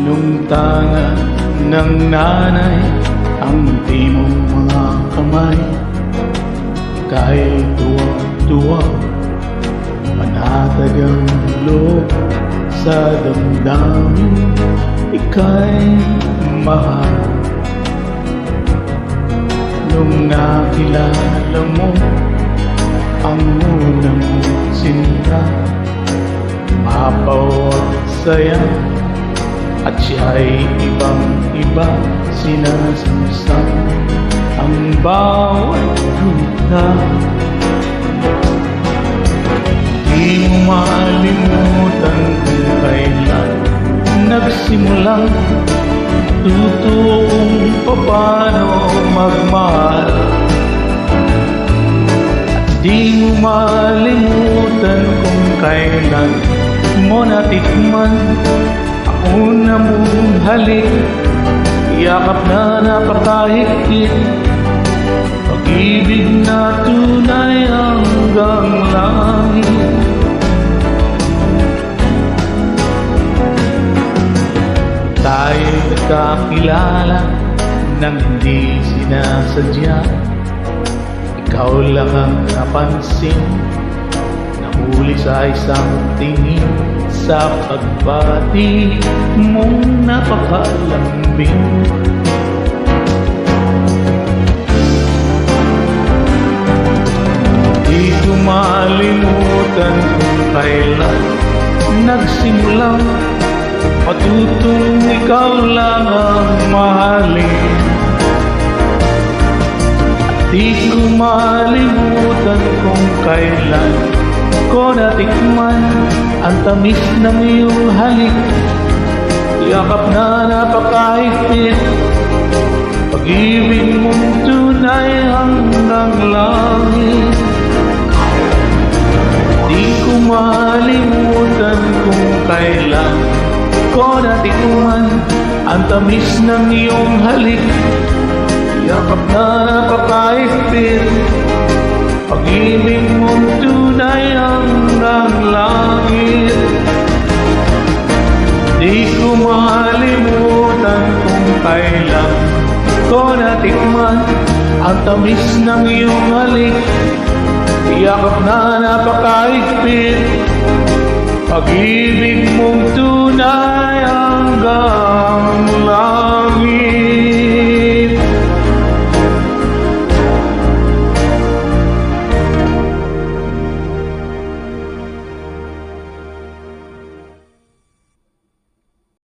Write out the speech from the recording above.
Nung tanga ng nanay Ang timong mga kamay. Kahit tuwa-tuwa Panatag ang loob sa damdamin Ika'y mahal. Nung nakilala mo Ang unang sinta Mapaw at saya At siya'y ibang-iba Sinasamsam Ang bawat guna Di mo malimutan kung kailan Nagsimulang Tuto kung paano magmahal. At di mo malimutan kung kailan mo natikman Ang una mong halik Yakap na napakahigpit Pag-ibig na tunay hanggang langit. Tayo nagkakilala nang hindi sinasadya. Ikaw lang ang napansin Nahuli sa isang tingin Sa pagbati mong napakalambing. Di ko malimutan kung kailan Nagsimulang Matutong ikaw lang ang mahalin. Di ko malimutan kung kailan Ko natikman ang tamis ng iyong halik Yakap na napakahigpit Pag-ibig mong tunay hanggang langit. Di ko malimutan kung kailan ko natikman Ang tamis ng iyong halik Yakap na napakahigpit Pag-ibig mong tunay hanggang langit. Di ko malimutan kung kailan ko natikman Ang tamis ng iyong halik. Yakap na napakahigpit. Pag-ibig mong tunay hanggang